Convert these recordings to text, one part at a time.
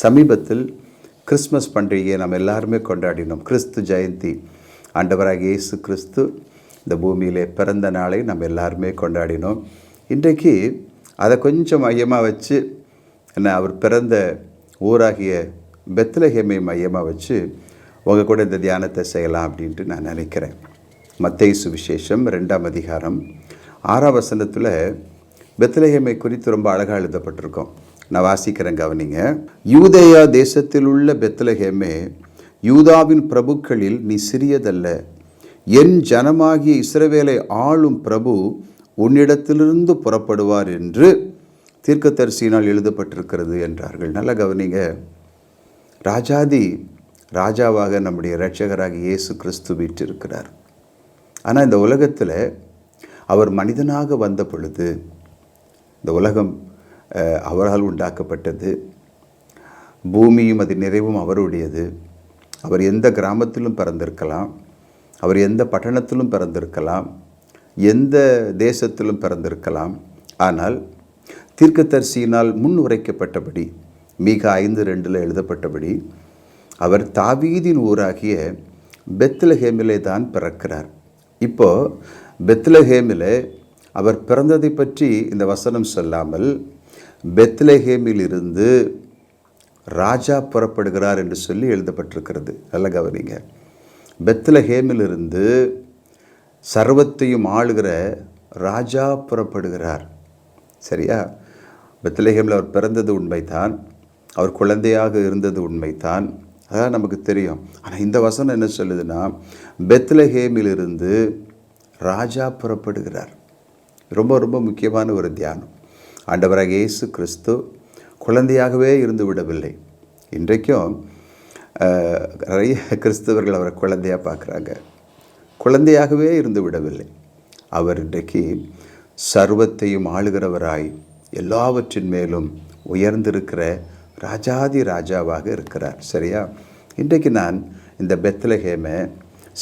சமீபத்தில் கிறிஸ்மஸ் பண்டிகையை நம்ம எல்லாருமே கொண்டாடினோம். கிறிஸ்து ஜெயந்தி. ஆண்டவராக இயேசு கிறிஸ்து இந்த பூமியிலே பிறந்த நாளை நம்ம எல்லாருமே கொண்டாடினோம். இன்றைக்கு அதை கொஞ்சம் மையமாக வச்சு என்ன அவர் பிறந்த ஊராகிய பெத்லஹேமை மையமாக வச்சு உங்கள் கூட இந்த தியானத்தை செய்யலாம் அப்படின்ட்டு நான் நினைக்கிறேன். மத்திய சுவிசேஷம் ரெண்டாம் அதிகாரம் ஆறாம் வசனத்தில் பெத்லஹேமை குறித்து ரொம்ப அழகாக எழுதப்பட்டிருக்கோம். நான் வாசிக்கிறேன் கவனிங்க. யூதேயா தேசத்தில் உள்ள பெத்லஹேமே யூதாவின் பிரபுக்களில் நீ சிறியதல்ல. என் ஜனமாகிய இஸ்ரவேலை ஆளும் பிரபு உன்னிடத்திலிருந்து புறப்படுவார் என்று தீர்க்கதரிசியினால் எழுதப்பட்டிருக்கிறது என்றார்கள். நல்ல கவனிங்க. ராஜாதி ராஜாவாக நம்முடைய இரட்சகராக இயேசு கிறிஸ்து வீற்றிருக்கிறார். ஆனால் இந்த உலகத்தில் அவர் மனிதனாக வந்த பொழுது இந்த உலகம் அவரால் உண்டாக்கப்பட்டது. பூமியும் அது நிறைவும் அவருடையது. அவர் எந்த கிராமத்திலும் பிறந்திருக்கலாம். அவர் எந்த பட்டணத்திலும் பிறந்திருக்கலாம். எந்த தேசத்திலும் பிறந்திருக்கலாம். ஆனால் தீர்க்கதரிசியினால் முன் உரைக்கப்பட்டபடி மிக ஐந்து ரெண்டில் எழுதப்பட்டபடி அவர் தாவீதின் ஊராகிய பெத்லஹேமிலே தான் பிறக்கிறார். இப்போது பெத்லஹேமிலே அவர் பிறந்ததை பற்றி இந்த வசனம் சொல்லாமல் பெத்லஹேமில் இருந்து ராஜா புறப்படுகிறார் என்று சொல்லி எழுதப்பட்டிருக்கிறது. நல்ல கவனிங்க. பெத்லஹேமிலிருந்து சர்வத்தையும் ஆளுகிற ராஜா புறப்படுகிறார். சரியா? பெத்லஹேமில் அவர் பிறந்தது உண்மைதான். அவர் குழந்தையாக இருந்தது உண்மைதான். அதான் நமக்கு தெரியும். ஆனால் இந்த வசனம் என்ன சொல்லுதுன்னா பெத்லஹேமிலிருந்து ராஜா புறப்படுகிறார். ரொம்ப ரொம்ப முக்கியமான ஒரு தியானம். ஆண்டவராக இயேசு கிறிஸ்து குழந்தையாகவே இருந்து விடவில்லை இன்றைக்கும் நிறைய கிறிஸ்தவர்கள் அவரை குழந்தையாக பார்க்குறாங்க. குழந்தையாகவே இருந்து விடவில்லை அவர் இன்றைக்கு சர்வத்தையும் ஆளுகிறவராய் எல்லாவற்றின் மேலும் உயர்ந்திருக்கிற ராஜாதி ராஜாவாக இருக்கிறார். சரியா? இன்றைக்கு நான் இந்த பெத்லஹேமை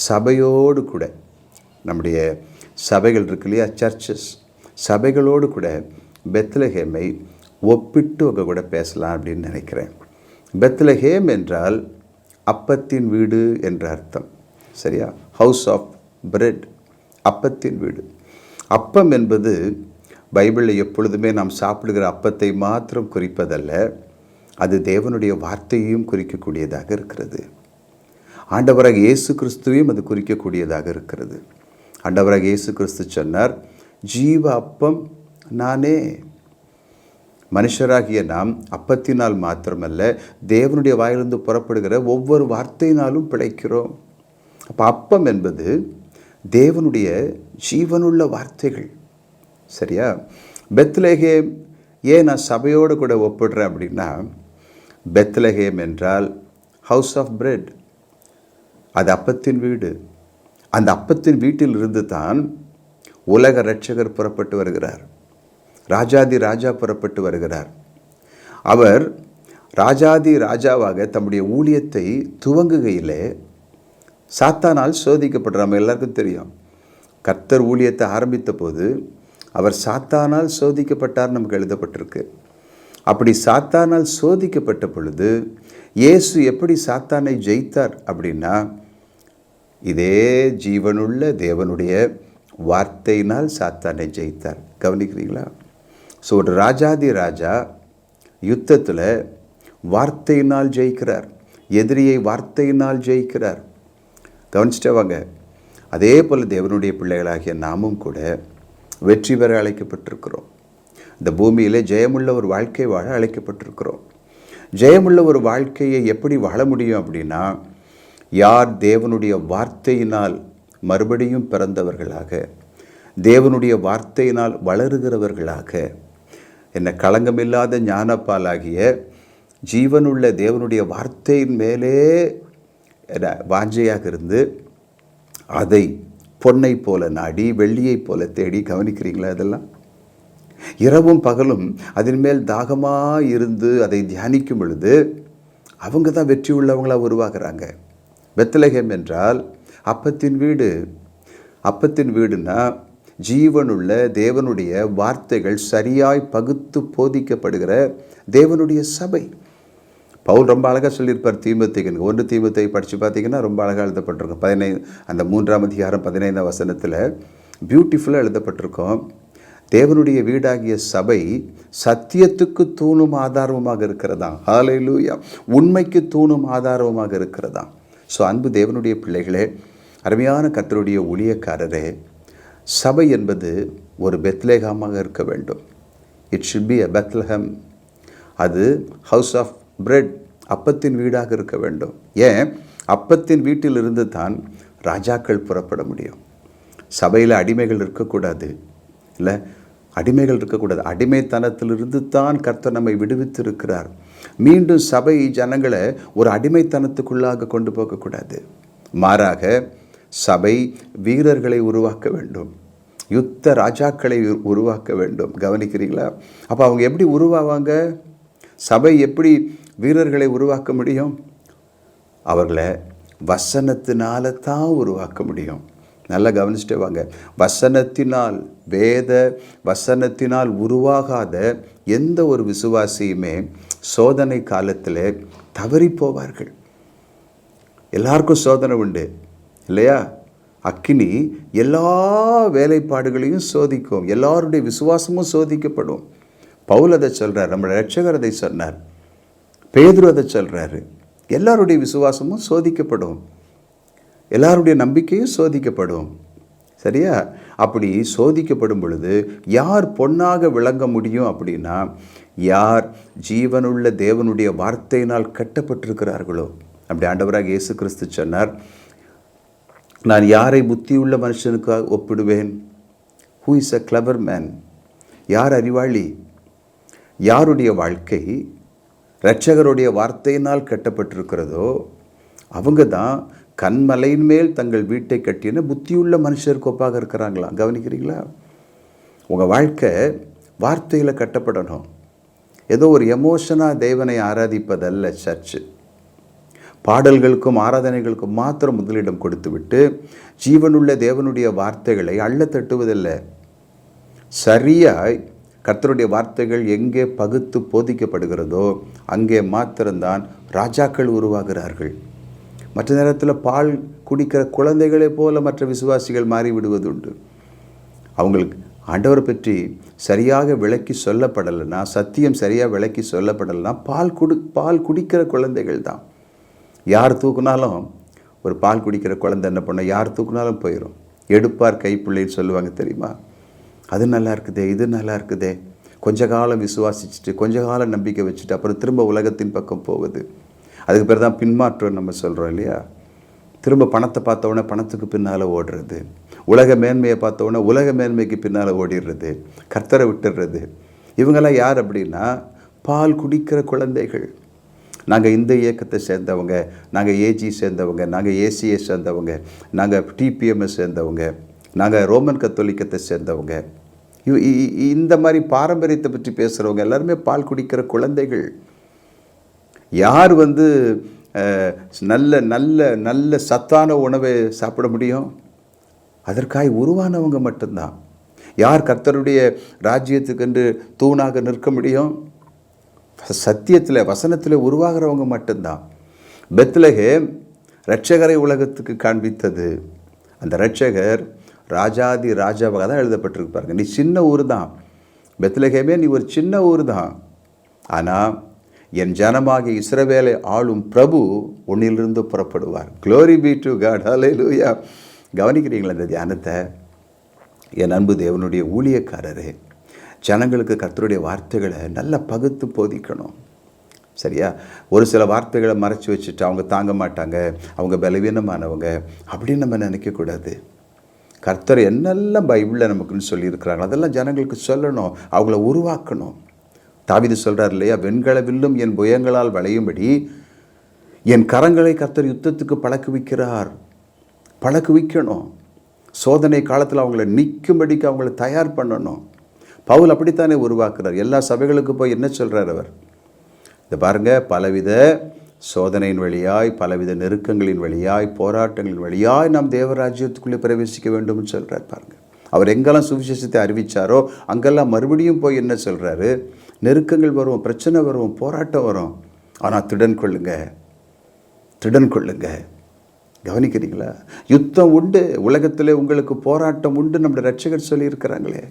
சபையோடு கூட நம்முடைய சபைகள் இருக்கு இல்லையா? சர்ச்சஸ் சபைகளோடு கூட பெத்லஹேமை ஒப்பிட்டு உங்க கூட பேசலாம் அப்படின்னு நினைக்கிறேன். பெத்லஹேம் என்றால் அப்பத்தின் வீடு என்ற அர்த்தம். சரியா? ஹவுஸ் ஆஃப் பிரெட் அப்பத்தின் வீடு. அப்பம் என்பது பைபிளில் எப்பொழுதுமே நாம் சாப்பிடுகிற அப்பத்தை மாத்திரம் குறிப்பதல்ல அது தேவனுடைய வார்த்தையையும் குறிக்கக்கூடியதாக இருக்கிறது. ஆண்டவராக இயேசு கிறிஸ்துவையும் அது குறிக்கக்கூடியதாக இருக்கிறது. ஆண்டவராக இயேசு கிறிஸ்து சொன்னார் ஜீவ அப்பம் நானே மனுஷராகிய நாம் அப்பத்தினால் மாத்திரமல்ல தேவனுடைய வாயிலிருந்து புறப்படுகிற ஒவ்வொரு வார்த்தையினாலும் பிழைக்கிறோம். அப்போ அப்பம் என்பது தேவனுடைய ஜீவனுள்ள வார்த்தைகள். சரியா? பெத்லஹேம் ஏன் நான் சபையோடு கூட ஒப்பிடுறேன் அப்படின்னா பெத்லஹேம் என்றால் ஹவுஸ் ஆஃப் பிரெட் அது அப்பத்தின் வீடு. அந்த அப்பத்தின் வீட்டில் இருந்து தான் உலக ரட்சகர் புறப்பட்டு வருகிறார். ராஜாதி ராஜா புறப்பட்டு வருகிறார். அவர் ராஜாதி ராஜாவாக தம்முடைய ஊழியத்தை துவங்குகையிலே சாத்தானால் சோதிக்கப்படுற நம்ம எல்லாருக்கும் தெரியும். கர்த்தர் ஊழியத்தை ஆரம்பித்த போது அவர் சாத்தானால் சோதிக்கப்பட்டார் நமக்கு எழுதப்பட்டிருக்கு. அப்படி சாத்தானால் சோதிக்கப்பட்ட பொழுது இயேசு எப்படி சாத்தானை ஜெயித்தார் அப்படின்னா இதே ஜீவனுள்ள தேவனுடைய வார்த்தையினால் சாத்தானை ஜெயித்தார். கவனிக்கிறீங்களா? ஸோ ஒரு ராஜாதி ராஜா யுத்தத்தில் வார்த்தையினால் ஜெயிக்கிறார். எதிரியை வார்த்தையினால் ஜெயிக்கிறார். கவனிச்சிட்டவாங்க அதே போல் தேவனுடைய பிள்ளைகளாகிய நாமும் கூட வெற்றி பெற அழைக்கப்பட்டிருக்கிறோம். இந்த பூமியில் ஜெயமுள்ள ஒரு வாழ்க்கை வாழ அழைக்கப்பட்டிருக்கிறோம். ஜெயமுள்ள ஒரு வாழ்க்கையை எப்படி வாழ முடியும் அப்படின்னா யார் தேவனுடைய வார்த்தையினால் மறுபடியும் பிறந்தவர்களாக தேவனுடைய வார்த்தையினால் வளருகிறவர்களாக என்ன களங்கமில்லாத ஞானப்பாலாகிய ஜீவனுள்ள தேவனுடைய வார்த்தையின் மேலே என்ன வாஞ்சையாக இருந்து அதை பொன்னை போல நாடி வெள்ளியைப் போல தேடி கவனிக்கிறீங்களா இதெல்லாம்? இரவும் பகலும் அதன் மேல் தாகமாக இருந்து அதை தியானிக்கும் பொழுது அவங்க தான் வெற்றி உள்ளவங்களாக உருவாகிறாங்க. வெத்தலகம் என்றால் அப்பத்தின் வீடு. அப்பத்தின் வீடுனா ஜீவனுள்ள தேவனுடைய வார்த்தைகள் சரியாய் பகுத்து போதிக்கப்படுகிற தேவனுடைய சபை. பவுல் ரொம்ப அழகாக சொல்லியிருப்பார் தீமத்தைக்கு ஒன்று தீமத்தை படித்து பார்த்தீங்கன்னா ரொம்ப அழகாக எழுதப்பட்டிருக்கும். பதினைந்து அந்த மூன்றாம் அதிகாரம் பதினைந்தாம் வசனத்தில் பியூட்டிஃபுல்லாக எழுதப்பட்டிருக்கோம். தேவனுடைய வீடாகிய சபை சத்தியத்துக்கு தூணும் ஆதாரமாக இருக்கிறதா ஹalleluya உண்மைக்கு தூணும் ஆதாரமாக இருக்கிறதா ஸோ அன்பு தேவனுடைய பிள்ளைகளே அருமையான கத்தருடைய ஊழியக்காரரே சபை என்பது ஒரு பெத்லேகாமாக இருக்க வேண்டும். It should be a Bethlehem அது ஹவுஸ் ஆஃப் பிரெட் அப்பத்தின் வீடாக இருக்க வேண்டும். ஏன்? அப்பத்தின் வீட்டிலிருந்து தான் ராஜாக்கள் புறப்பட முடியும். சபையில் அடிமைகள் இருக்கக்கூடாது. இல்லை அடிமைகள் இருக்கக்கூடாது. அடிமைத்தனத்திலிருந்து தான் கர்த்தர் நம்மை விடுவித்திருக்கிறார். மீண்டும் சபை ஜனங்களை ஒரு அடிமைத்தனத்துக்குள்ளாக கொண்டு போகக்கூடாது. மாறாக சபை வீரர்களை உருவாக்க வேண்டும். யுத்த ராஜாக்களை உருவாக்க வேண்டும். கவனிக்கிறீங்களா? அப்போ அவங்க எப்படி உருவாவாங்க? சபை எப்படி வீரர்களை உருவாக்க முடியும்? அவர்களை வசனத்தினால தான் உருவாக்க முடியும். நல்லா கவனிச்சுட்டு வாங்க. வசனத்தினால் வேத வசனத்தினால் உருவாகாத எந்த ஒரு விசுவாசியுமே சோதனை காலத்தில் தவறி போவார்கள். எல்லாருக்கும் சோதனை உண்டு இல்லையா? அக்கினி எல்லா வேலைப்பாடுகளையும் சோதிக்கும் எல்லாருடைய விசுவாசமும் சோதிக்கப்படும். பவுல் அதை சொல்கிறார் நம்ம ரட்சகர் அதை சொன்னார் பேதுரு அதை சொல்கிறாரு எல்லாருடைய விசுவாசமும் சோதிக்கப்படும். எல்லாருடைய நம்பிக்கையும் சோதிக்கப்படும். சரியா? அப்படி சோதிக்கப்படும் பொழுது யார் பொன்னாக விளங்க முடியும் அப்படின்னா யார் ஜீவனுள்ள தேவனுடைய வார்த்தையினால் கட்டப்பட்டிருக்கிறார்களோ. அப்படி ஆண்டவராக இயேசு கிறிஸ்து சொன்னார் நான் யாரை புத்தியுள்ள மனுஷனுக்காக ஒப்பிடுவேன்? Who is a clever man யார் அறிவாளி? யாருடைய வாழ்க்கை இரட்சகருடைய வார்த்தையினால் கட்டப்பட்டிருக்கிறதோ அவங்க தான் கண்மலையின் மேல் தங்கள் வீட்டை கட்டின புத்தியுள்ள மனுஷருக்கு ஒப்பாக இருக்கிறாங்களா? கவனிக்கிறீங்களா? உங்கள் வாழ்க்கை வார்த்தையில் கட்டப்படணும். ஏதோ ஒரு எமோஷனாக தேவனை ஆராதிப்பதல்ல சர்ச்சு பாடல்களுக்கும் ஆராதனைகளுக்கும் மாத்திரம் முதலிடம் கொடுத்துவிட்டு ஜீவனுள்ள தேவனுடைய வார்த்தைகளை அள்ள தட்டுவதில்லை. சரியாய் கர்த்தருடைய வார்த்தைகள் எங்கே பகுத்து போதிக்கப்படுகிறதோ அங்கே மாத்திரம்தான் ராஜாக்கள் உருவாகிறார்கள். மற்ற நேரத்தில் பால் குடிக்கிற குழந்தைகளைப் போல மற்ற விசுவாசிகள் மாறிவிடுவதுண்டு. அவங்களுக்கு ஆண்டவரை பற்றி சரியாக விளக்கி சொல்லப்படலைன்னா சத்தியம் சரியாக விளக்கி சொல்லப்படலைன்னா பால் குடு பால் குடிக்கிற குழந்தைகள் தான் யார் தூக்குனாலும் ஒரு பால் குடிக்கிற குழந்தை என்ன பண்ண யார் தூக்குனாலும் போயிடும் எடுப்பார் கைப்பிள்ளைன்னு சொல்லுவாங்க தெரியுமா? அது நல்லா இருக்குதே இது நல்லா இருக்குதே. கொஞ்ச காலம் விசுவாசிச்சுட்டு கொஞ்ச காலம் நம்பிக்கை வச்சுட்டு அப்புறம் திரும்ப உலகத்தின் பக்கம் போகுது. அதுக்கு பேர் தான் பின்மாற்றம் நம்ம சொல்கிறோம் இல்லையா? திரும்ப பணத்தை பார்த்தோன்னே பணத்துக்கு பின்னால் ஓடுறது. உலக மேன்மையை பார்த்தோன்னே உலக மேன்மைக்கு பின்னால் ஓடிடுறது. கர்த்தரை விட்டுடுறது. இவங்கெல்லாம் யார் அப்படின்னா பால் குடிக்கிற குழந்தைகள். நாங்கள் இந்த இயக்கத்தை சேர்ந்தவங்க நாங்கள் ஏஜி சேர்ந்தவங்க நாங்கள் ஏசியை சேர்ந்தவங்க நாங்கள் டிபிஎம்ஐ சேர்ந்தவங்க நாங்கள் ரோமன் கத்தோலிக்கத்தை சேர்ந்தவங்க. இந்த மாதிரி பாரம்பரியத்தை பற்றி பேசுகிறவங்க எல்லாருமே பால் குடிக்கிற குழந்தைகள். யார் வந்து நல்ல நல்ல நல்ல சத்தான உணவை சாப்பிட முடியும்? அதற்காய் உருவானவங்க மட்டும்தான். யார் கர்த்தருடைய ராஜ்யத்துக்கென்று தூணாக நிற்க முடியும்? சத்தியத்தில் வசனத்தில் உருவாகிறவங்க மட்டும்தான். பெத்லகேம் ரட்சகரை உலகத்துக்கு காண்பித்தது. அந்த ரட்சகர் ராஜாதி ராஜாவாக தான் எழுதப்பட்டிருக்கு பாருங்க. நீ சின்ன ஊர் தான் பெத்லகேமே நீ ஒரு சின்ன ஊர் தான் ஆனால் என் ஜனமாக இஸ்ரவேலை ஆளும் பிரபு உன்னிலிருந்து புறப்படுவார். க்ளோரி பி டு காட் லூயா கவனிக்கிறீங்களா இந்த தியானத்தை? என் அன்பு தேவனுடைய ஊழியக்காரரே ஜனங்களுக்கு கர்த்தருடைய வார்த்தைகளை நல்லா பகுத்து போதிக்கணும். சரியா? ஒரு சில வார்த்தைகளை மறைச்சி வச்சுட்டு அவங்க தாங்க மாட்டாங்க அவங்க பலவீனமானவங்க அப்படின்னு நம்ம நினைக்கக்கூடாது கர்த்தர் என்னெல்லாம் பைபிளில் நமக்குன்னு சொல்லியிருக்கிறாங்க அதெல்லாம் ஜனங்களுக்கு சொல்லணும் அவங்கள உருவாக்கணும். தாவிது சொல்கிறார் இல்லையா? வெண்கல வில்லும் என் புயங்களால் வளையும்படி என் கரங்களை கர்த்தர் யுத்தத்துக்கு பழக்குவிக்கிறார் பழக்குவிக்கணும் சோதனை காலத்தில் அவங்கள நிற்கும்படிக்கு அவங்கள தயார் பண்ணணும். பவுல் அப்படித்தானே உருவாக்குறார்? எல்லா சபைகளுக்கும் போய் என்ன சொல்கிறார் அவர்? இந்த பாருங்க பலவித சோதனையின் வழியாய் பலவித நெருக்கங்களின் வழியாய் போராட்டங்களின் வழியாய் நாம் தேவராஜ்யத்துக்குள்ளே பிரவேசிக்க வேண்டும்னு சொல்கிறார் பாருங்கள் அவர் எங்கெல்லாம் சுவிசேஷத்தை அறிவித்தாரோ அங்கெல்லாம் மறுபடியும் போய் என்ன சொல்கிறாரு நெருக்கங்கள் வரும் பிரச்சனை வரும் போராட்டம் வரும். ஆனால் திடன் கொள்ளுங்க திடன் கொள்ளுங்க. கவனிக்கிறீங்களா? யுத்தம் உண்டு உலகத்திலே உங்களுக்கு போராட்டம் உண்டு நம்முடைய ரட்சகர் சொல்லியிருக்கிறாங்களே.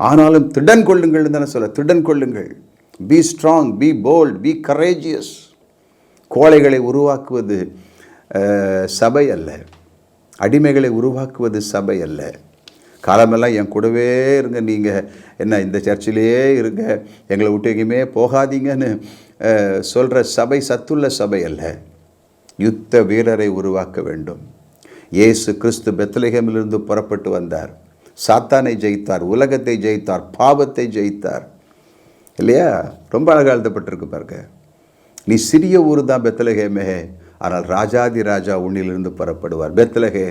ஆனாலும் திடன் கொள்ளுங்கள் தானே சொல்ல திடன் கொள்ளுங்கள். Be strong be bold be courageous கோழைகளை உருவாக்குவது சபை அல்ல. அடிமைகளை உருவாக்குவது சபை அல்ல. காலமெல்லாம் என் கூடவே இருங்க நீங்கள் என்ன இந்த சர்ச்சிலேயே இருங்க எங்களை விட்டு எங்கேயுமே போகாதீங்கன்னு சொல்கிற சபை சத்துள்ள சபை அல்ல. யுத்த வீரரை உருவாக்க வேண்டும். இயேசு கிறிஸ்து பெத்தலகமிலிருந்து புறப்பட்டு வந்தார். சாத்தானை ஜெயித்தார் உலகத்தை ஜெயித்தார் பாவத்தை ஜெயித்தார். இல்லையா? ரொம்ப அழகாக எழுதப்பட்டிருக்கு பாருங்க. நீ சிறிய ஊர் தான் பெத்தலகேமே ஆனால் ராஜாதி ராஜா உன்னிலிருந்து புறப்படுவார். பெத்தலகே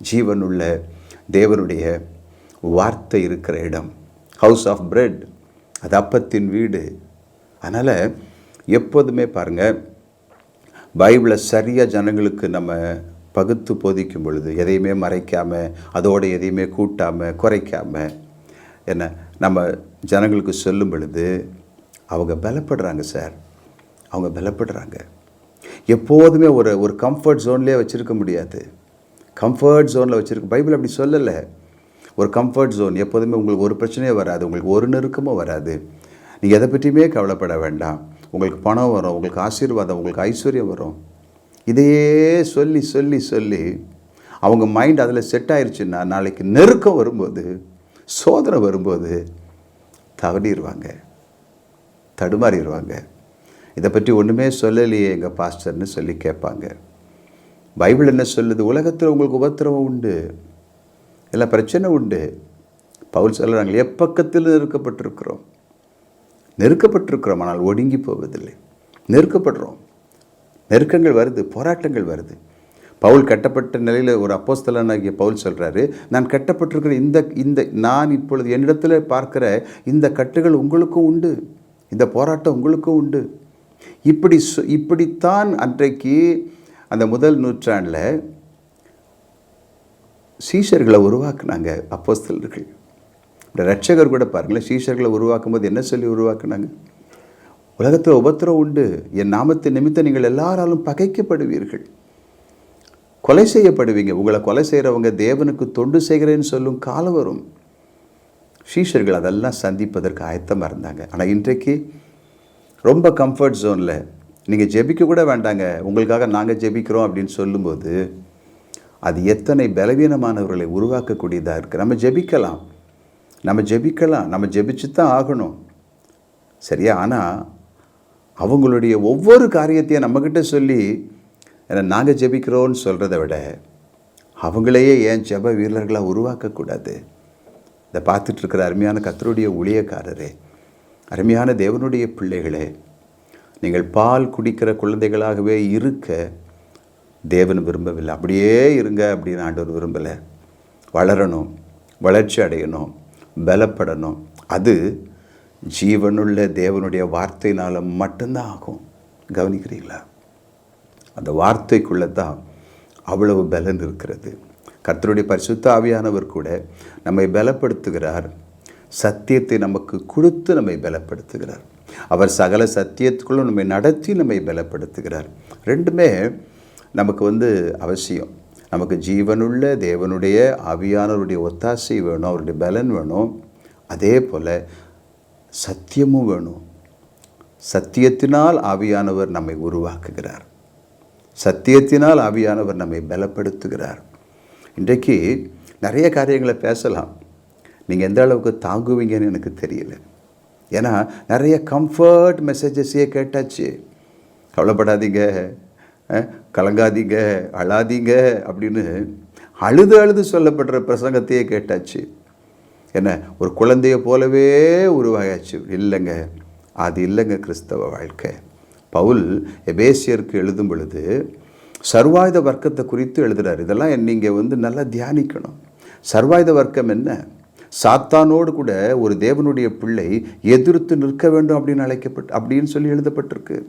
ஜீவனுள்ள தேவனுடைய வார்த்தை இருக்கிற இடம் ஹவுஸ் ஆஃப் பிரெட் அது அப்பத்தின் வீடு. அதனால் எப்போதுமே பாருங்கள் பைபிளை சரியாக ஜனங்களுக்கு நம்ம பகுத்து போதிக்கும் பொழுது எதையுமே மறைக்காமல் அதோடு எதையுமே கூட்டாமல் குறைக்காமல் என்ன நம்ம ஜனங்களுக்கு சொல்லும் பொழுது அவங்க பலப்படுறாங்க சார். அவங்க பலப்படுறாங்க. எப்போதுமே ஒரு ஒரு கம்ஃபர்ட் ஜோன்லேயே வச்சுருக்க முடியாது. கம்ஃபர்ட் ஜோனில் வச்சுருக்க பைபிள் அப்படி சொல்லலை. ஒரு கம்ஃபர்ட் ஜோன் எப்போதுமே உங்களுக்கு ஒரு பிரச்சனையும் வராது உங்களுக்கு ஒரு நெருக்கமும் வராது. நீங்கள் எதை பற்றியுமே கவலைப்பட வேண்டாம். உங்களுக்கு பணம் வரும் உங்களுக்கு ஆசீர்வாதம் உங்களுக்கு ஐஸ்வர்யம் வரும். இதையே சொல்லி சொல்லி சொல்லி அவங்க மைண்ட் அதில் செட் ஆயிடுச்சுன்னா நாளைக்கு நெருக்கம் வரும்போது சோதனை வரும்போது தவறிடுவாங்க தடுமாறிடுவாங்க. இதை பற்றி ஒன்றுமே சொல்லலையே எங்கள் பாஸ்டர்னு சொல்லி கேட்பாங்க. பைபிள் என்ன சொல்லுது? உலகத்தில் உங்களுக்கு உபத்திரவம் உண்டு. எல்லாம் பிரச்சனை உண்டு. பவுல் சொல்கிறாங்க எப்பக்கத்தில் நெருக்கப்பட்டிருக்கிறோம். நெருக்கப்பட்டிருக்கிறோம் ஆனால் ஒடுங்கி போவதில்லை. நெருக்கப்படுறோம். நெருக்கங்கள் வருது போராட்டங்கள் வருது. பவுல் கட்டப்பட்ட நிலையில் ஒரு அப்போஸ்தலனாகிய பவுல் சொல்கிறாரு நான் கட்டப்பட்டிருக்கிற இந்த இந்த நான் இப்பொழுது என்னிடத்தில் பார்க்கிற இந்த கட்டுகள் உங்களுக்கும் உண்டு. இந்த போராட்டம் உங்களுக்கும் உண்டு. இப்படி சொ- இப்படித்தான் அன்றைக்கு அந்த முதல் நூற்றாண்டில் சீஷர்களை உருவாக்குனாங்க அப்போஸ்தலர்கள். இந்த ரட்சகர் கூட பாருங்களேன் சீஷர்களை உருவாக்கும் போது என்ன சொல்லி உருவாக்குனாங்க? உலகத்தில் உபத்திரம் உண்டு. என் நாமத்தை நிமித்தம் நீங்கள் எல்லாராலும் பகைக்கப்படுவீர்கள். கொலை செய்யப்படுவீங்க. உங்களை கொலை செய்கிறவங்க தேவனுக்கு தொண்டு செய்கிறேன்னு சொல்லும் காலம் வரும். சீஷர்கள் அதெல்லாம் சந்திப்பதற்கு ஆயத்தமாக இருந்தாங்க. ஆனால் இன்றைக்கு ரொம்ப கம்ஃபர்ட் ஜோனில் நீங்கள் ஜெபிக்க கூட வேண்டாங்க. உங்களுக்காக நாங்கள் ஜெபிக்கிறோம் அப்படின்னு சொல்லும்போது அது எத்தனை பலவீனமானவர்களை உருவாக்கக்கூடியதாக இருக்குது நம்ம ஜெபிக்கலாம். நம்ம ஜெபிக்கலாம். நம்ம ஜெபிச்சு தான் ஆகணும். சரியா? ஆனால் அவங்களுடைய ஒவ்வொரு காரியத்தையும் நம்மக்கிட்ட சொல்லி நாங்கள் ஜெபிக்கிறோன்னு சொல்கிறத விட அவங்களையே ஏன் ஜெப வீரர்களாக உருவாக்கக்கூடாது? இதை பார்த்துட்டு இருக்கிற அருமையான கத்தருடைய ஊழியக்காரரே அருமையான தேவனுடைய பிள்ளைகளே நீங்கள் பால் குடிக்கிற குழந்தைகளாகவே இருக்க தேவன் விரும்பவில்லை. அப்படியே இருங்க அப்படின்னு ஆண்டவர் விரும்பலை. வளரணும் வளர்ச்சி அடையணும் பலப்படணும். அது ஜீவனுள்ள தேவனுடைய வார்த்தையினால் மட்டும்தான் ஆகும். கவனிக்கிறீங்களா அந்த வார்த்தைக்குள்ளே தான் அவ்வளவு பலன் இருக்கிறது. கர்த்தருடைய பரிசுத்த ஆவியானவர் கூட நம்மை பலப்படுத்துகிறார். சத்தியத்தை நமக்கு கொடுத்து நம்மை பலப்படுத்துகிறார். அவர் சகல சத்தியத்துக்குள்ளும் நம்மை நடத்தி நம்மை பலப்படுத்துகிறார். ரெண்டுமே நமக்கு வந்து அவசியம். நமக்கு ஜீவனுள்ள தேவனுடைய ஆவியானவருடைய ஒத்தாசை வேணும் அவருடைய பலன் வேணும். அதே போல் சத்தியமும் வேணும். சத்தியத்தினால் ஆவியானவர் நம்மை உருவாக்குகிறார். சத்தியத்தினால் ஆவியானவர் நம்மை பலப்படுத்துகிறார். இன்றைக்கு நிறைய காரியங்களை பேசலாம். நீங்கள் எந்த அளவுக்கு தாங்குவீங்கன்னு எனக்கு தெரியல. ஏன்னா நிறைய கம்ஃபர்ட் மெசேஜஸையே கேட்டாச்சு. கவலைப்படாதீங்க. கலங்காதீங்க. அழாதீங்க அப்படின்னு அழுது அழுது சொல்லப்படுற பிரசங்கத்தையே கேட்டாச்சு. என்ன? ஒரு குழந்தைய போலவே உருவாயாச்சு. இல்லைங்க. அது இல்லைங்க கிறிஸ்தவ வாழ்க்கை. பவுல் எபேசியருக்கு எழுதும் பொழுது சர்வாயுத வர்க்கத்தை குறித்து எழுதுறார். இதெல்லாம் நீங்கள் வந்து நல்லா தியானிக்கணும். சர்வாயுத வர்க்கம் என்ன? சாத்தானோடு கூட ஒரு தேவனுடைய பிள்ளை எதிர்த்து நிற்க வேண்டும் அப்படின்னு அழைக்கப்பட்டு அப்படின்னு சொல்லி எழுதப்பட்டிருக்கு.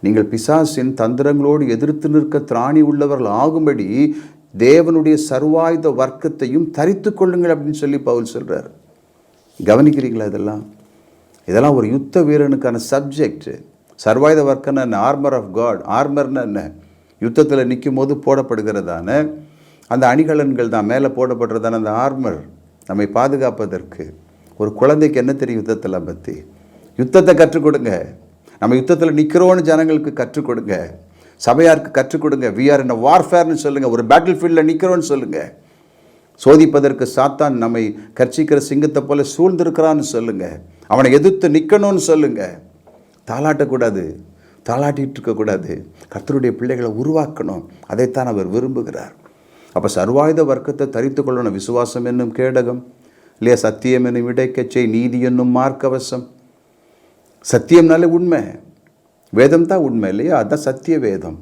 நீங்கள் பிசாசின் தந்திரங்களோடு எதிர்த்து நிற்க திராணி உள்ளவர்கள் ஆகும்படி தேவனுடைய சர்வாயுத வர்க்கத்தையும் தரித்து கொள்ளுங்கள் அப்படின்னு சொல்லி பவுல் சொல்கிறார் கவனிக்கிறீங்களா இதெல்லாம்? இதெல்லாம் ஒரு யுத்த வீரனுக்கான சப்ஜெக்ட் சர்வாயுத வர்க்கம்னா என்ன? ஆர்மர் ஆஃப் காட் ஆர்மர்னா என்ன? யுத்தத்தில் நிற்கும் போது போடப்படுகிறதான? அந்த அணிகலன்கள் தான் மேலே போடப்படுறதான அந்த ஆர்மர் நம்மை பாதுகாப்பதற்கு. ஒரு குழந்தைக்கு என்ன தெரியும் யுத்தத்தில் பற்றி யுத்தத்தை கற்றுக் கொடுங்க. நம்ம யுத்தத்தில் நிற்கிறோன்னு ஜனங்களுக்கு கற்றுக் கொடுங்க. சபையாருக்கு கற்றுக் கொடுங்க. வி ஆர் இன் வார்ஃபேர்னு சொல்லுங்கள் ஒரு பேட்டில் ஃபீல்டில் நிற்கிறோன்னு சொல்லுங்கள் சோதிப்பதற்கு சாத்தான் நம்மை கர்ச்சிக்கிற சிங்கத்தை போல சூழ்ந்திருக்கிறான்னு சொல்லுங்கள் அவனை எதிர்த்து நிற்கணும்னு சொல்லுங்கள் தாளாட்டக்கூடாது தாளாட்டிகிட்டு இருக்கக்கூடாது கர்த்தருடைய பிள்ளைகளை உருவாக்கணும். அதைத்தான் அவர் விரும்புகிறார். அப்போ சர்வாயுத வர்க்கத்தை தரித்து கொள்ளணும். விசுவாசம் என்னும் கேடகம். இல்லையா சத்தியம் என்னும் இடைக்கச்சை நீதி என்னும் மார்க்கவசம். சத்தியம்னாலே உண்மை. வேதம் தான் உண்மை இல்லையா? அதுதான் சத்திய வேதம்.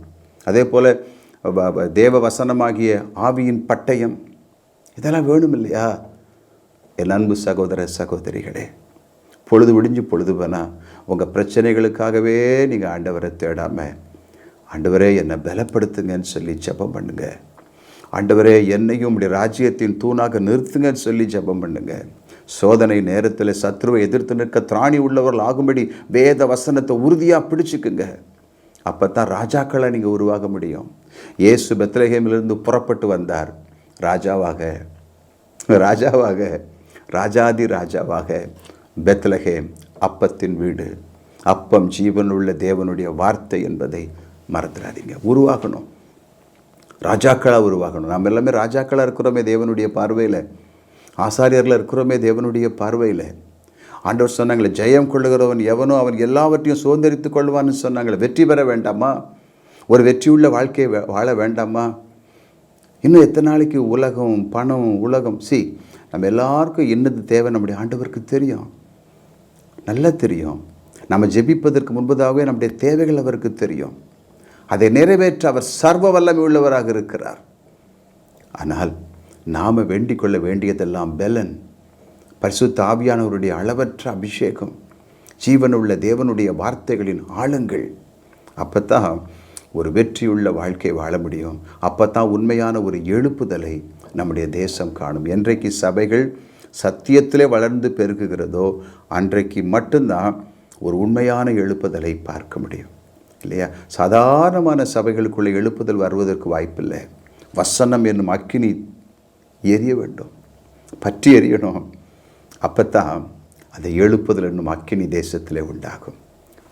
அதே போல் தேவ வசனமாகிய ஆவியின் பட்டயம் இதெல்லாம் வேணும் இல்லையா? என் அன்பு சகோதர சகோதரிகளே பொழுது விடிஞ்சு பொழுது வேணா உங்கள் பிரச்சனைகளுக்காகவே நீங்கள் ஆண்டவரை தேடாமல் ஆண்டவரே என்னை பலப்படுத்துங்கன்னு சொல்லி ஜெபம் பண்ணுங்கள் ஆண்டவரே என்னையும் உடைய ராஜ்யத்தின் தூணாக நிறுத்துங்கன்னு சொல்லி ஜெபம் பண்ணுங்கள் சோதனை நேரத்தில் சத்ருவை எதிர்த்து நிற்க திராணி உள்ளவர்கள் ஆகும்படி வேத வசனத்தை உறுதியாக பிடிச்சிக்குங்க. அப்போ தான் ராஜாக்களை நீங்கள் உருவாக முடியும். இயேசு பெத்லஹேமிலிருந்து புறப்பட்டு வந்தார். ராஜாவாக ராஜாவாக ராஜாதி ராஜாவாக பெத்லஹேம் அப்பத்தின் வீடு. அப்பம் ஜீவனுள்ள தேவனுடைய வார்த்தை என்பதை மறந்துடாதீங்க உருவாகணும். ராஜாக்களாக உருவாகணும். நம்ம எல்லாமே ராஜாக்களாக இருக்கிறோமே தேவனுடைய பார்வையில். ஆசாரியரில் இருக்கிறோமே தேவனுடைய பார்வையில். ஆண்டவர் சொன்னாங்களே ஜெயம் கொள்ளுகிறவன் எவனோ அவன் எல்லாவற்றையும் சுதந்திரித்து கொள்வான்னு சொன்னாங்களே. வெற்றி பெற வேண்டாமா? ஒரு வெற்றியுள்ள வாழ்க்கையை வாழ வேண்டாமா? இன்னும் எத்தனை நாளைக்கு உலகம் பணம் உலகம்? சி நம்ம எல்லாருக்கும் என்னது தேவை? நம்முடைய ஆண்டவருக்கு தெரியும். நல்லா தெரியும். நம்ம ஜெபிப்பதற்கு முன்பதாகவே நம்முடைய தேவைகள் அவருக்கு தெரியும். அதை நிறைவேற்ற அவர் சர்வ வல்லமை உள்ளவராக இருக்கிறார். ஆனால் நாம் வேண்டிக் கொள்ள வேண்டியதெல்லாம் பெலன். பரிசுத்த ஆவியானவருடைய அளவற்ற அபிஷேகம் ஜீவனுள்ள தேவனுடைய வார்த்தைகளின் ஆழங்கள். அப்போத்தான் ஒரு வெற்றியுள்ள வாழ்க்கை வாழ முடியும். அப்போத்தான் உண்மையான ஒரு எழுப்புதலை நம்முடைய தேசம் காணும். என்றைக்கு சபைகள் சத்தியத்திலே வளர்ந்து பெருகுகிறதோ அன்றைக்கு மட்டும்தான் ஒரு உண்மையான எழுப்புதலை பார்க்க முடியும். இல்லையா? சாதாரணமான சபைகளுக்குள்ளே எழுப்புதல் வருவதற்கு வாய்ப்பில்லை. வசனம் என்னும் அக்கினி எரிய வேண்டும். பற்றி எரியணும். அப்பத்தான் அதை எழுப்புதல் என்னும் அக்கினி தேசத்திலே உண்டாகும்.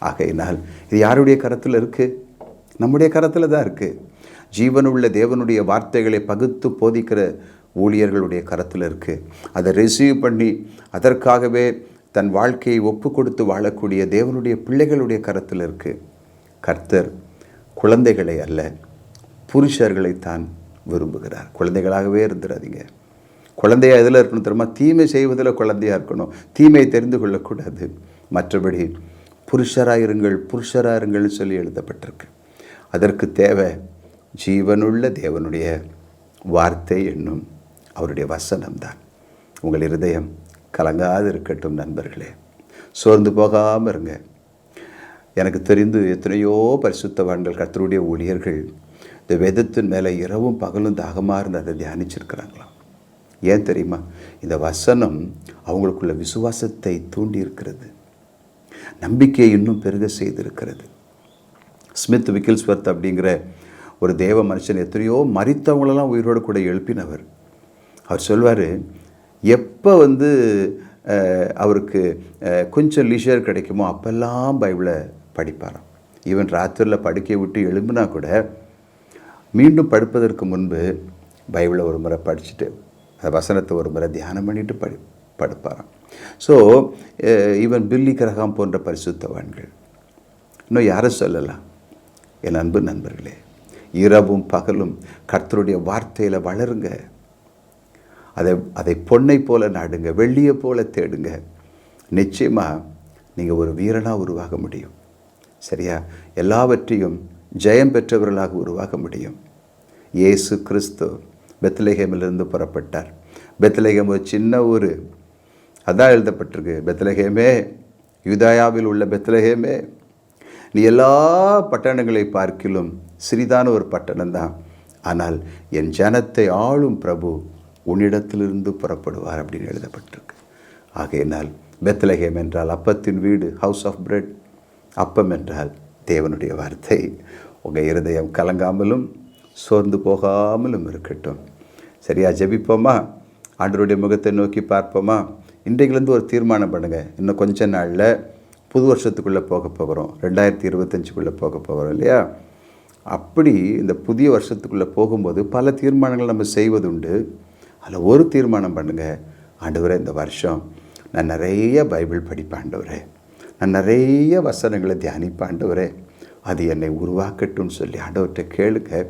ஆகையினால் இது யாருடைய கரத்தில் இருக்குது நம்முடைய கரத்தில் தான் இருக்குது ஜீவனுள்ள தேவனுடைய வார்த்தைகளை பகுத்து போதிக்கிற ஊழியர்களுடைய கரத்தில் இருக்குது அதை ரிசீவ் பண்ணி அதற்காகவே தன் வாழ்க்கையை ஒப்பு கொடுத்து வாழக்கூடிய தேவனுடைய பிள்ளைகளுடைய கரத்தில் இருக்குது கர்த்தர் குழந்தைகளை அல்ல புருஷர்களைத்தான் விரும்புகிறார். குழந்தைகளாகவே இருந்துடாதீங்க குழந்தையா எதில் இருக்கணும் தெரியுமா? தீமை செய்வதில் குழந்தையாக இருக்கணும். தீமையை தெரிந்து கொள்ளக்கூடாது. மற்றபடி புருஷராக இருங்கள் புருஷராக இருங்கள்னு சொல்லி எழுதப்பட்டிருக்கு. அதற்கு தேவை ஜீவனுள்ள தேவனுடைய வார்த்தை என்னும் அவருடைய வசனம்தான். உங்கள் இருதயம் கலங்காது இருக்கட்டும் நண்பர்களே. சோர்ந்து போகாமல் இருங்க. எனக்கு தெரிந்து எத்தனையோ பரிசுத்தவான்கள் கர்த்தருடைய ஊழியர்கள் இந்த வேதத்தின் மேலே இரவும் பகலும் தாகமாக இருந்து அதை தியானிச்சிருக்கிறாங்களாம் ஏன் தெரியுமா? இந்த வசனம் அவங்களுக்குள்ள விசுவாசத்தை தூண்டி இருக்கிறது நம்பிக்கையை இன்னும் பெருக செய்திருக்கிறது. ஸ்மித் விக்கில்ஸ்வர்த் அப்படிங்கிற ஒரு தேவ மனுஷன் எத்தனையோ மறித்தவங்களெல்லாம் உயிரோடு கூட எழுப்பினவர். அவர் சொல்வார் எப்போ வந்து அவருக்கு கொஞ்சம் லீஷர் கிடைக்குமோ அப்போல்லாம் பைபிளை படிப்பாராம். ஈவன் ராத்திரியில் படுக்கையை விட்டு எழும்பினா கூட மீண்டும் படுப்பதற்கு முன்பு பைபிளை ஒரு முறை படிச்சுட்டு அந்த வசனத்தை ஒரு முறை தியானம் பண்ணிட்டு படி படுப்பாராம். ஸோ ஈவன் பில்லி கிரகம் போன்ற பரிசுத்தவான்கள். இன்னும் யாரும் சொல்லலாம். என் அன்பு நண்பர்களே இரவும் பகலும் கர்த்தருடைய வார்த்தையில் வளருங்க. அதை அதை பொன்னை போல நாடுங்க வெள்ளியை போல தேடுங்க. நிச்சயமாக நீங்கள் ஒரு வீரனாக உருவாக முடியும். சரியா? எல்லாவற்றையும் ஜெயம் பெற்றவர்களாக உருவாக முடியும். இயேசு கிறிஸ்து பெத்லஹேமிலிருந்து புறப்பட்டார். பெத்லஹேம் ஒரு சின்ன ஊர். அதான் எழுதப்பட்டிருக்கு. பெத்லஹேமே யுதாயாவில் உள்ள பெத்லஹேமே. நீ எல்லா பட்டணங்களை பார்க்கிலும் சிறிதான ஒரு பட்டணம் தான். ஆனால் என் ஜனத்தை ஆளும் பிரபு உன்னிடத்திலிருந்து புறப்படுவார் அப்படின்னு எழுதப்பட்டிருக்கு. ஆகையினால் பெத்லஹேம் என்றால் அப்பத்தின் வீடு ஹவுஸ் ஆஃப் பிரெட் அப்பம் என்றால் தேவனுடைய வார்த்தை. உங்கள் இருதயம் கலங்காமலும் சோர்ந்து போகாமலும் இருக்கட்டும். சரியா? ஜெபிப்போமா? ஆண்டவருடைய முகத்தை நோக்கி பார்ப்போமா? இன்றைக்குலேருந்து ஒரு தீர்மானம் பண்ணுங்கள் இன்னும் கொஞ்ச நாளில் புது வருஷத்துக்குள்ளே போக போகிறோம். ரெண்டாயிரத்தி இருபத்தஞ்சுக்குள்ளே போக போகிறோம் இல்லையா? அப்படி இந்த புதிய வருஷத்துக்குள்ளே போகும்போது பல தீர்மானங்கள் நம்ம செய்வதுண்டு. அதில் ஒரு தீர்மானம் பண்ணுங்கள் ஆண்டவரே இந்த வருஷம் நான் நிறைய பைபிள் படிப்பேன் ஆண்டவரே. நான் நிறைய வசனங்களை தியானிப்பேன் ஆண்டவரே அது என்னை உருவாக்கட்டும்னு சொல்லி ஆண்டவர்கிட்ட கேளுங்க.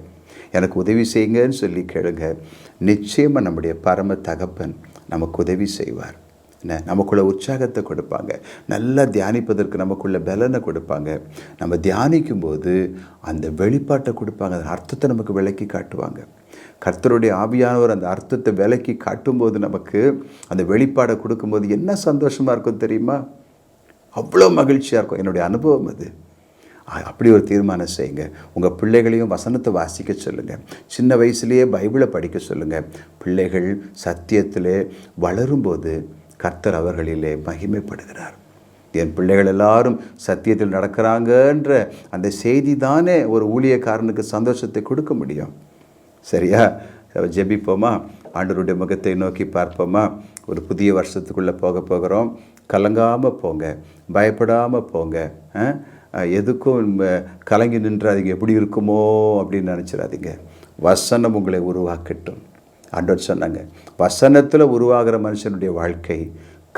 எனக்கு உதவி செய்யுங்கன்னு சொல்லி கேளுங்க. நிச்சயமாக நம்முடைய பரம தகப்பன் நமக்கு உதவி செய்வார். என்ன? நமக்குள்ள உற்சாகத்தை கொடுப்பாங்க. நல்லா தியானிப்பதற்கு நமக்குள்ள பலனை கொடுப்பாங்க. நம்ம தியானிக்கும் போது அந்த வெளிப்பாட்டை கொடுப்பாங்க. அந்த அர்த்தத்தை நமக்கு விளக்கி காட்டுவாங்க. கர்த்தருடைய ஆவியானவர் அந்த அர்த்தத்தை விளக்கி காட்டும்போது நமக்கு அந்த வெளிப்பாடை கொடுக்கும்போது என்ன சந்தோஷமாக இருக்கும் தெரியுமா? அவ்வளோ மகிழ்ச்சியாக இருக்கும். என்னுடைய அனுபவம் அது. அப்படி ஒரு தீர்மானம் செய்யுங்க. உங்கள் பிள்ளைகளையும் வசனத்தை வாசிக்க சொல்லுங்கள் சின்ன வயசுலேயே பைபிளை படிக்க சொல்லுங்கள் பிள்ளைகள் சத்தியத்திலே வளரும்போது கர்த்தர் அவர்களிலே மகிமைப்படுகிறார். என் பிள்ளைகள் எல்லாரும் சத்தியத்தில் நடக்கிறாங்கன்ற அந்த செய்தி தானே ஒரு ஊழியக்காரனுக்கு சந்தோஷத்தை கொடுக்க முடியும். சரியா? ஜெபிப்போமா? ஆண்டவருடைய முகத்தை நோக்கி பார்ப்போமா? ஒரு புதிய வருஷத்துக்குள்ளே போக போகிறோம். கலங்காமல் போங்க பயப்படாமல் போங்க எதுக்கும் கலங்கி நின்றாதீங்க. எப்படி இருக்குமோ அப்படின்னு நினச்சிடாதீங்க. வசனம் உங்களை உருவாக்கட்டும். ஆண்டவர் சொன்னாங்க வசனத்தில் உருவாகிற மனுஷனுடைய வாழ்க்கை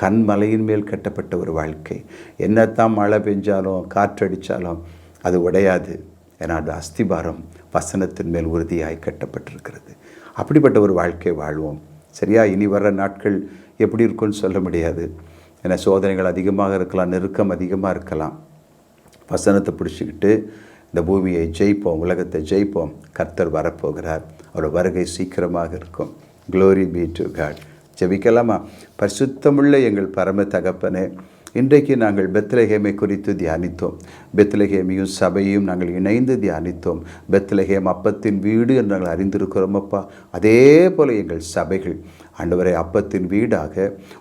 கண்மலையின் மேல் கட்டப்பட்ட ஒரு வாழ்க்கை. என்னத்தான் மழை பெஞ்சாலும் காற்றடித்தாலும் அது உடையாது ஏன்னா அது அஸ்திபாரம் வசனத்தின் மேல் உறுதியாய் கட்டப்பட்டிருக்கிறது. அப்படிப்பட்ட ஒரு வாழ்க்கை வாழ்வோம். சரியா? இனி வர்ற நாட்கள் எப்படி இருக்கும்னு சொல்ல முடியாது. ஏன்னா சோதனைகள் அதிகமாக இருக்கலாம் நெருக்கம் அதிகமாக இருக்கலாம். வசனத்தை பிடிச்சிக்கிட்டு இந்த பூமியை ஜெயிப்போம் உலகத்தை ஜெயிப்போம் கர்த்தர் வரப்போகிறார். அவரோட வருகை சீக்கிரமாக இருக்கும். க்ளோரி பீ டு காட் ஜெபிக்கலாமா? பரிசுத்தமுள்ள எங்கள் பரம தகப்பனே இன்றைக்கு நாங்கள் பெத்லஹேமை குறித்து தியானித்தோம். பெத்லஹேமையும் சபையும் நாங்கள் இணைந்து தியானித்தோம். பெத்லஹேம் அப்பத்தின் வீடு என்று நாங்கள் அறிந்திருக்கிறோம் அப்பா. அதே போல் எங்கள் சபைகள் ஆண்டவரை அப்பத்தின் வீடாக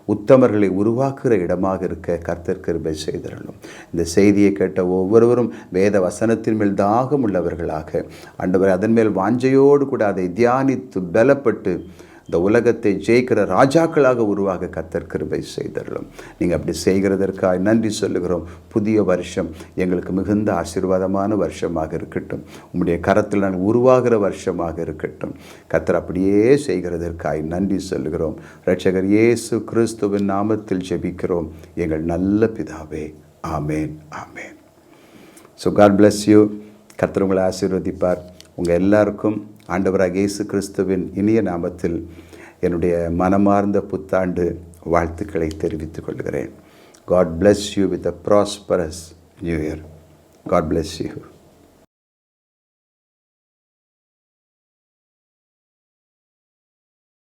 உத்தமர்களை உருவாக்குகிற இடமாக இருக்க கர்த்தர் கிருபை செய்திருந்தோம் இந்த செய்தியை கேட்ட ஒவ்வொருவரும் வேத வசனத்தின் மேல் தாகம் உள்ளவர்களாக. ஆண்டவரை அதன் மேல் வாஞ்சையோடு கூட அதை தியானித்து பலப்பட்டு இந்த உலகத்தை ஜெயிக்கிற ராஜாக்களாக உருவாக கத்தர் கிருபை செய்தரலும் நீங்கள் அப்படி செய்கிறதற்காக நன்றி சொல்லுகிறோம். புதிய வருஷம் எங்களுக்கு மிகுந்த ஆசீர்வாதமான வருஷமாக இருக்கட்டும். உங்களுடைய கரத்தில் நான் உருவாகிற வருஷமாக இருக்கட்டும். கத்தர் அப்படியே செய்கிறதற்காய் நன்றி சொல்லுகிறோம். ரட்சகர் இயேசு கிறிஸ்துவின் நாமத்தில் ஜெபிக்கிறோம். எங்கள் நல்ல பிதாவே ஆமேன் ஆமேன். ஸோ காட் பிளஸ் யூ கத்தர் உங்களை ஆசீர்வதிப்பார். உங்கள் எல்லாருக்கும் ஆண்டவராக இயேசு கிறிஸ்துவின் இனிய நாமத்தில் என்னுடைய மனமார்ந்த புத்தாண்டு வாழ்த்துக்களை தெரிவித்துக் கொள்கிறேன். God bless you with a prosperous new year God bless you